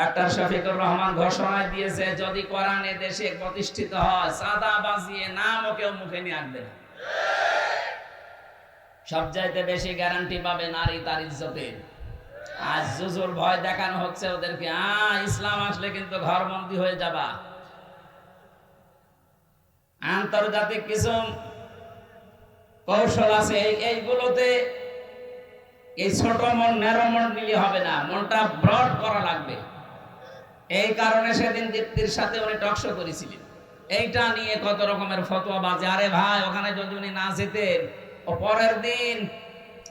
Doctor Shafiqur Rahman ঘোষণা দিয়েছে, যদি কোরআনে দেশে প্রতিষ্ঠিত হয়, সাদা বাজিয়ে নামও কেউ মুখে নিয়ে আনবে না। সবচাইতে বেশি গ্যারান্টি পাবে নারী তার ইজ্জতের। আজ জুজুর ভয় দেখানো হচ্ছে ওদেরকে আ ইসলাম আসলে কিন্তু ঘরবন্দি হয়ে যাবা। আন্তর্জাতিক কিছু কৌশল আছে, এই- এইগুলোতে এই ছোট মন, ন্যারো মন নিলে হবে না, মনটা ব্রড করা লাগবে। এই কারণে সেদিন দীপ্তির সাথে উনি টকশো করেছিলেন। এইটা নিয়ে কত রকমের ফতোয়া বাজে। আরে ভাই, ওখানে যদি উনি না যেতেন, ও পরের দিন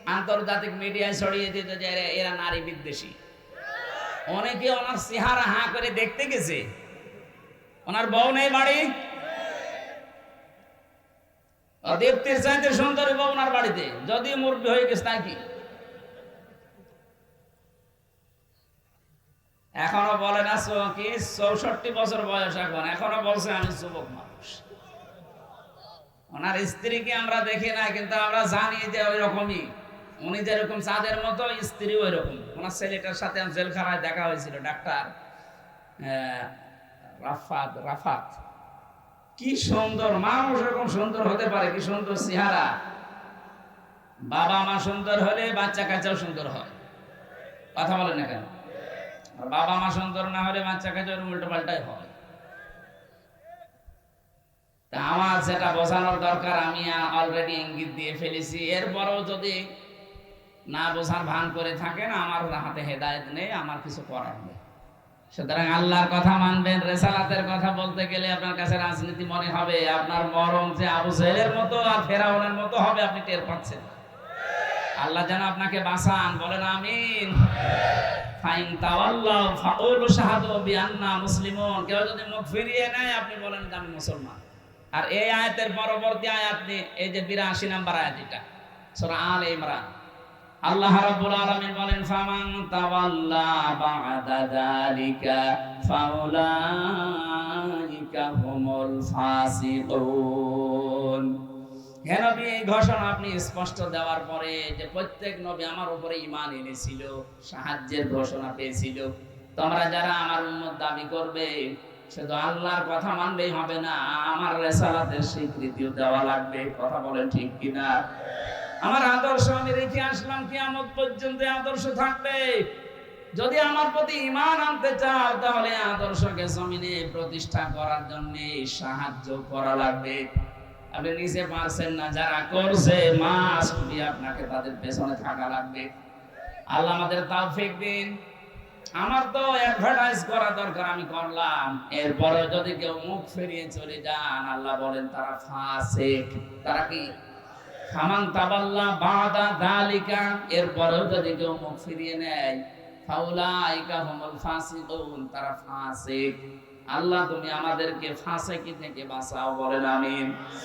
আন্তর্জাতিক মিডিয়ায় ছড়িয়ে দিত যে এরা- নারী বিদ্বেষী। অনেকে ওনার চেহারা হাঁ করে দেখতে গেছে। ওনার বউ নেই বাড়ি? দীপ্তির চাইতে সুন্দরী বউ ওনার বাড়িতে। যদি মুরগি হয়ে গেছে, তাই এখনও বলে না কি চৌষট্টি বছর বয়স এখন, এখনও বলছে আমি যুবক মানুষ। ওনার স্ত্রীকে আমরা দেখি না কিন্তু আমরা জানি যে ওই রকমই উনি যেরকম চাঁদের মতো, স্ত্রী ওই রকম ওনার ছেলেটার সাথে জেলখানায় দেখা হয়েছিল, ডাক্তার রাফাত রাফাত। কি সুন্দর, মানুষ এরকম সুন্দর হতে পারে, কি সুন্দর চেহারা। বাবা মা সুন্দর হলে বাচ্চা কাচ্চাও সুন্দর হয়। কথা বলেন না কেন? আর বাবা মা সুন্দর না হলে বাচ্চা কাচ্চা উল্টো পাল্টাই হয়। তা আমার যেটা বোঝানোর দরকার, আমি অলরেডি ইঙ্গিত দিয়ে ফেলেছি। এরপরেও যদি না বোঝার ভান করে থাকেন আমার হাতে হেদায়েত নেই, আমার কিছু করার নেই। সুতরাং আল্লাহর কথা মানবেন, রেসালাতের কথা বলতে গেলে আপনার কাছে রাজনীতি মনে হবে, আপনার মরম যে আবু জেলের মতো আর ফেরাউনের মতো হবে, আপনি টের পাচ্ছেন। আল্লাহ যেন আপনাকে বাঁচান, বলেন আমিন। ফাইন তাওয়াল্লাহ ফাকুলু শাহাদু বিআন্না মুসলিমুন। কেউ যদি মুখ ফিরিয়ে নেয়, আপনি বলেন যে আমি মুসলমান। আর এই আয়াতের পরবর্তী আয়াত এই যে 82 নাম্বার আয়াত এটা, সূরা আল ইমরান। আল্লাহ রাব্বুল আলামিন বলেন, ফামান তাওয়াল্লা বা'দা যালিকা, ফাউলাইকা হুমুল ফাসিকুন। হে নবী এই ঘোষণা? আপনি স্পষ্ট দেওয়ার পরে যে প্রত্যেক নবী আমার উপরে ঈমান এনেছিল, সাহায্যের ঘোষণা পেয়েছিল। তোমরা যারা আমার উম্মত দাবি করবে আল্লাহর কথা মানলেই হবে না, আমার রেসালাতের স্বীকৃতিও দেওয়া লাগবে। কথা বলেন ঠিক কিনা? আমার আদর্শ, আমি রেখে আসলাম পর্যন্ত আদর্শ থাকবে। যদি আমার প্রতি ঈমান আনতে চাও, তাহলে আদর্শকে জমিনে প্রতিষ্ঠা করার জন্য সাহায্য করা লাগবে। আপনি নিজে পারছেন না, যারা করছে মাস আপনাকে তাদের পেছনে থাকা লাগবে। আল্লাহ আমাদের তাওফিক দিন। আমার তো অ্যাডভার্টাইজ করা দরকার, আমি করলাম। এরপরে যদি কেউ মুখ ফিরিয়ে চলে যান, আল্লাহ বলেন, তারা ফাসিক। তারা কি? ফামান তাবাল্লা বাদা দালিকা। এরপরেও যদি কেউ মুখ ফিরিয়ে নেয়, ফাউলাইকা হুমুল ফাসিকুন, তারা ফাসিক। আল্লাহ, তুমি আমাদেরকে ফাসিকি থেকে বাঁচাও, বলেন আমিন।